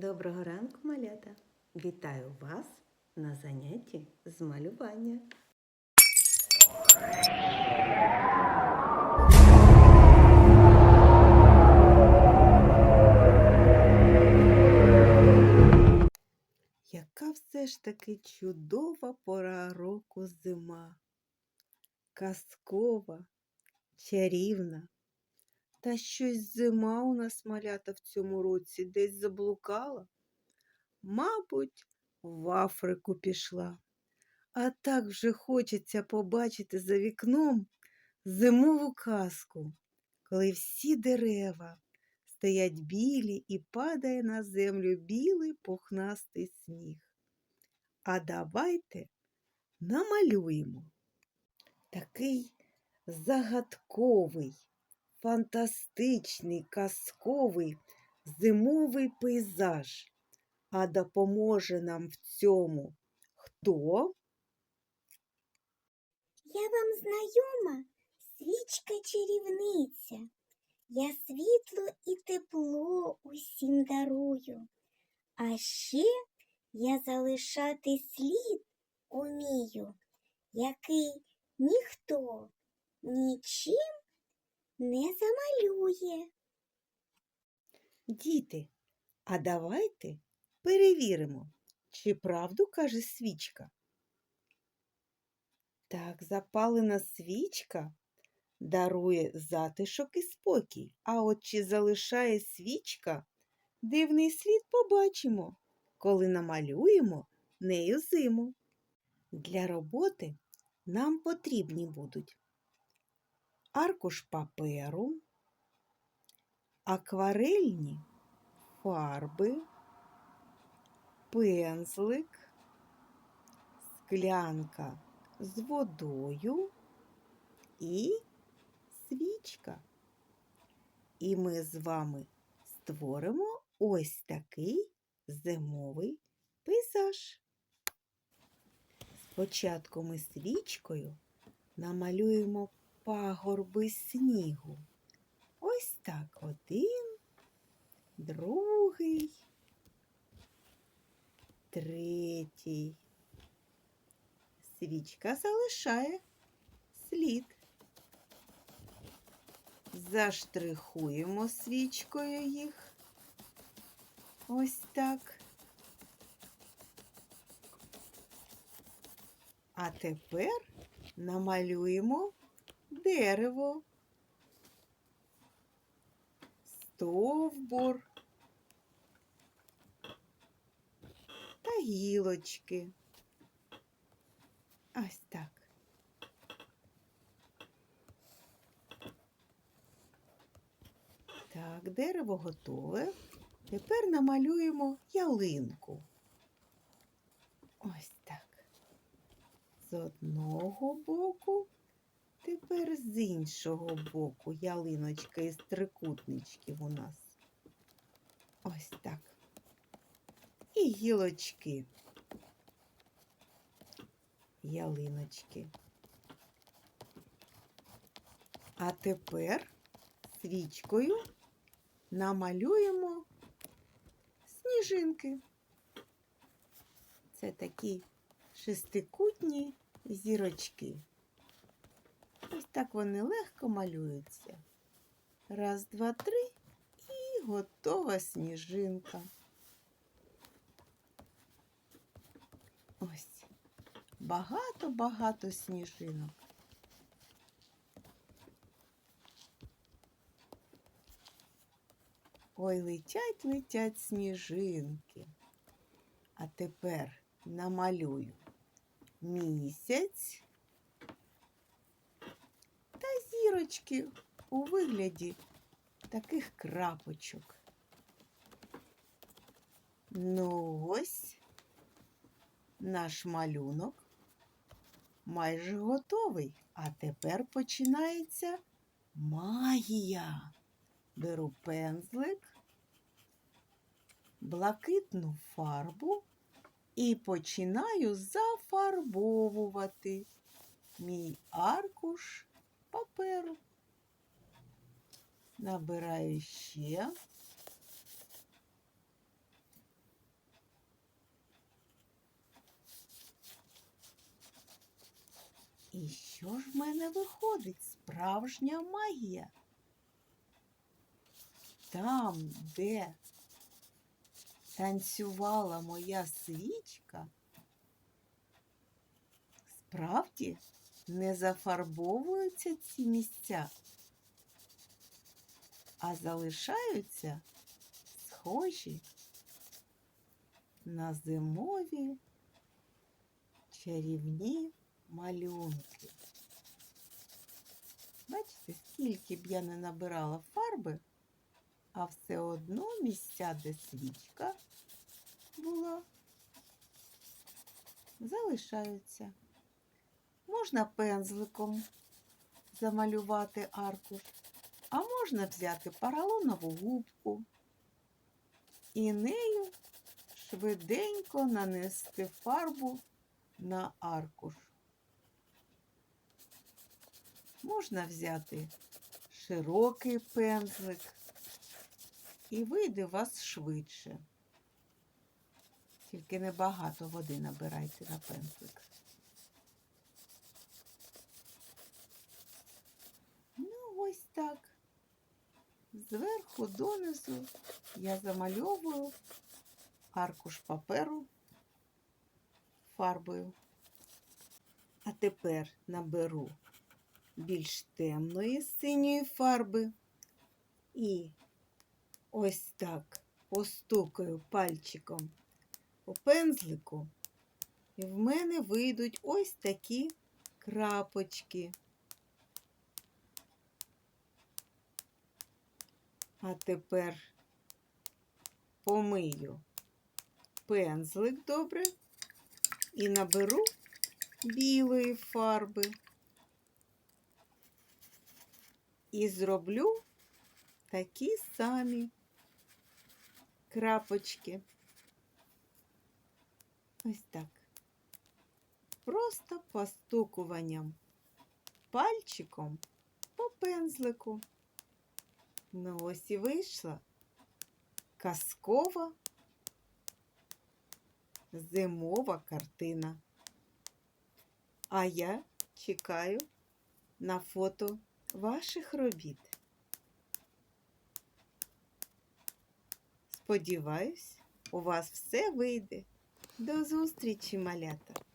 Доброго ранку, малята! Вітаю вас на занятті з малювання. Яка все ж таки чудова пора року зима, казкова, чарівна. Та щось зима у нас малята в цьому році десь заблукала. Мабуть, в Африку пішла. А так вже хочеться побачити за вікном зимову казку, коли всі дерева стоять білі і падає на землю білий пухнастий сніг. А давайте намалюємо такий загадковий, фантастичний, казковий зимовий пейзаж. А допоможе нам в цьому хто? Я вам знайома свічка чарівниця. Я світло і тепло усім дарую. А ще я залишати слід умію, який ніхто нічим не замалює. Діти, а давайте перевіримо, чи правду каже свічка. Так, запалена свічка дарує затишок і спокій, а от чи залишає свічка, дивний слід побачимо, коли намалюємо нею зиму. Для роботи нам потрібні будуть аркуш паперу, акварельні фарби, пензлик, склянка з водою і свічка. І ми з вами створимо ось такий зимовий пейзаж. Спочатку ми свічкою намалюємо пагорби снігу. Ось так один, другий, третій. Свічка залишає слід. Заштрихуємо свічкою їх. Ось так. А тепер намалюємо дерево, стовбур та гілочки. Ось так. Так, дерево готове. Тепер намалюємо ялинку. Ось так. З одного боку, тепер з іншого боку ялиночка із трикутничків у нас. Ось так. І гілочки. Ялиночки. А тепер свічкою намалюємо сніжинки. Це такі шестикутні зірочки. Так вони легко малюються. Раз, два, три і готова сніжинка. Ось багато-багато сніжинок. Ой, летять, летять сніжинки. А тепер намалюю місяць та зірочки у вигляді таких крапочок. Ну ось наш малюнок майже готовий, а тепер починається магія. Беру пензлик, блакитну фарбу і починаю зафарбовувати мій аркуш паперу, набираю ще. І що ж в мене виходить? Справжня магія? Там, де танцювала моя свічка, справді не зафарбовуються ці місця, а залишаються схожі на зимові чарівні малюнки. Бачите, скільки б я не набирала фарби, а все одно місця, де свічка була, залишаються. Можна пензликом замалювати аркуш, а можна взяти поролонову губку і нею швиденько нанести фарбу на аркуш. Можна взяти широкий пензлик і вийде у вас швидше. Тільки небагато води набирайте на пензлик. Ну, ось так. Зверху донизу я замальовую аркуш паперу фарбою. А тепер наберу більш темної синьої фарби і ось так постукаю пальчиком по пензлику, і в мене вийдуть ось такі крапочки. А тепер помию пензлик добре і наберу білої фарби. І зроблю такі самі крапочки. Ось так. Просто постукуванням пальчиком по пензлику. Ну ось і вийшла казкова зимова картина. А я чекаю на фото ваших робіт. Сподіваюсь, у вас все вийде. До зустрічі, малята!